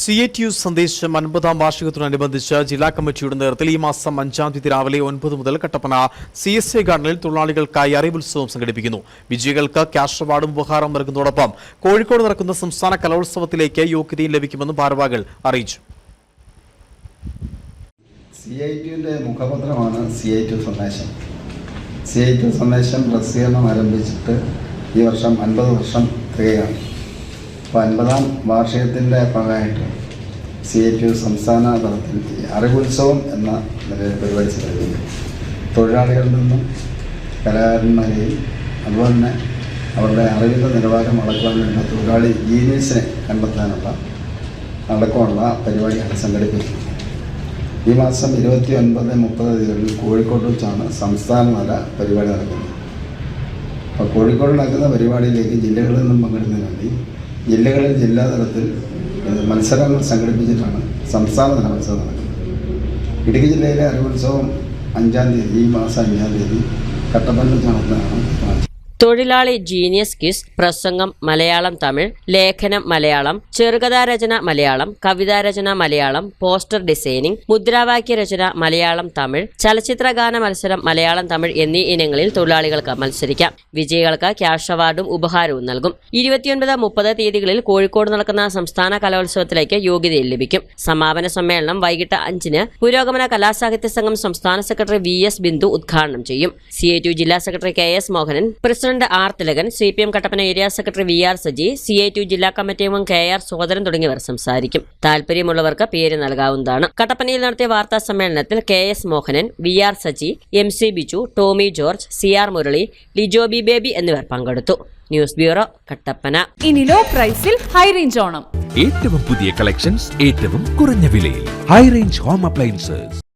C A T U സന്ദേശം അൻപതാം വാർഷികത്തോടനുബന്ധിച്ച് ജില്ലാ കമ്മിറ്റിയുടെ നേതൃത്വത്തിൽ ഈ മാസം അഞ്ചാം തീയതി രാവിലെ ഒൻപത് മുതൽ കട്ടപ്പന സി എസ് ഐ ഗാർഡനിൽ തൊഴിലാളികൾക്കായി അറിവുത്സവം സംഘടിപ്പിക്കുന്നു. വിജയികൾക്ക് ക്യാഷ് അവാർഡും ഉപഹാരം നൽകുന്നതോടൊപ്പം കോഴിക്കോട് നടക്കുന്ന സംസ്ഥാന കലോത്സവത്തിലേക്ക് യോഗ്യതയും ലഭിക്കുമെന്നും ഭാരവാഹികൾ അറിയിച്ചു. സി ഐ ടിയുടെ മുഖപത്രമാണ് സി ഐ ടി സന്ദേശം. സി ഐ ടി സന്ദേശം പ്രസിദ്ധീകരണം ആരംഭിച്ചിട്ട് ഈ വർഷം അൻപത് വർഷം തികയാണ്. അപ്പോൾ അൻപതാം വാർഷികത്തിന്റെ ഭാഗമായിട്ട് സി എ ടി സംസ്ഥാന തലത്തിൽ അറിവുത്സവം എന്ന നിലയിൽ പരിപാടി സംഘടിപ്പിക്കും തൊഴിലാളികളിൽ നിന്നും കലാകാരന്മാരെയും അതുപോലെ തന്നെ അവരുടെ അറിവിന്റെ നിലവാരം അളക്കുവാൻ വേണ്ട തൊഴിലാളി ജീനിയസിനെ കണ്ടെത്താനുള്ള അടക്കമുള്ള പരിപാടിയാണ് സംഘടിപ്പിക്കുന്നത്. ഈ മാസം ഇരുപത്തി ഒൻപത് മുപ്പത് തീയതികളിൽ കോഴിക്കോട് വെച്ചാണ് സംസ്ഥാനതല പരിപാടി നടക്കുന്നത്. അപ്പോൾ കോഴിക്കോട് നടക്കുന്ന പരിപാടിയിലേക്ക് ജില്ലകളിൽ നിന്നും പങ്കെടുക്കുന്നതിന് വേണ്ടി ജില്ലകളിൽ ജില്ലാ തലത്തിൽ ഏഹ്, മത്സരങ്ങൾ സംഘടിപ്പിച്ചിട്ടാണ് സംസ്ഥാനതല മത്സരം നടക്കുന്നത്. ഇടുക്കി ജില്ലയിലെ അറിവുത്സവം അഞ്ചാം തീയതി ഈ മാസം അഞ്ചാം തീയതി കട്ടപ്പനയിൽ തീരുമാനിച്ചത് തൊഴിലാളി ജീനിയസ് കിസ് പ്രസംഗം മലയാളം തമിഴ് ലേഖനം മലയാളം ചെറുകഥാരചന മലയാളം കവിതാരചന മലയാളം പോസ്റ്റർ ഡിസൈനിങ് മുദ്രാവാക്യ രചന മലയാളം തമിഴ് ചലച്ചിത്രഗാന മത്സരം മലയാളം തമിഴ് എന്നീ ഇനങ്ങളിൽ തൊഴിലാളികൾക്ക് മത്സരിക്കാം. വിജയികൾക്ക് ക്യാഷ് അവാർഡും ഉപഹാരവും നൽകും. ഇരുപത്തിയൊൻപത് മുപ്പത് തീയതികളിൽ കോഴിക്കോട് നടക്കുന്ന സംസ്ഥാന കലോത്സവത്തിലേക്ക് യോഗ്യതയിൽ ലഭിക്കും. സമാപന സമ്മേളനം വൈകിട്ട് അഞ്ചിന് പുരോഗമന കലാസാഹിത്യ സംഘം സംസ്ഥാന സെക്രട്ടറി വി എസ് ബിന്ദു ഉദ്ഘാടനം ചെയ്യും. സി ജില്ലാ secretary K S Mohanan president R Thilakan C P M Kattappana area secretary V R Saji C I to ജില്ലാ കമ്മിറ്റി അംഗം കെ ആർ സോദരൻ തുടങ്ങിയവർ സംസാരിക്കും. താല്പര്യമുള്ളവർക്ക് പേര് നൽകാവുന്നതാണ്. കട്ടപ്പനയിൽ നടത്തിയ വാർത്താ സമ്മേളനത്തിൽ K S Mohanan V R Saji M C Biju Tomy George C R Murali Lijo B Baby എന്നിവർ പങ്കെടുത്തു. News bureau Kattappana. ഇനി ലോ പ്രൈസിൽ ഹൈ റേഞ്ച് ഓണം. ഏറ്റവും പുതിയ കളക്ഷൻസ് ഏറ്റവും കുറഞ്ഞ വിലയിൽ. High range home appliances.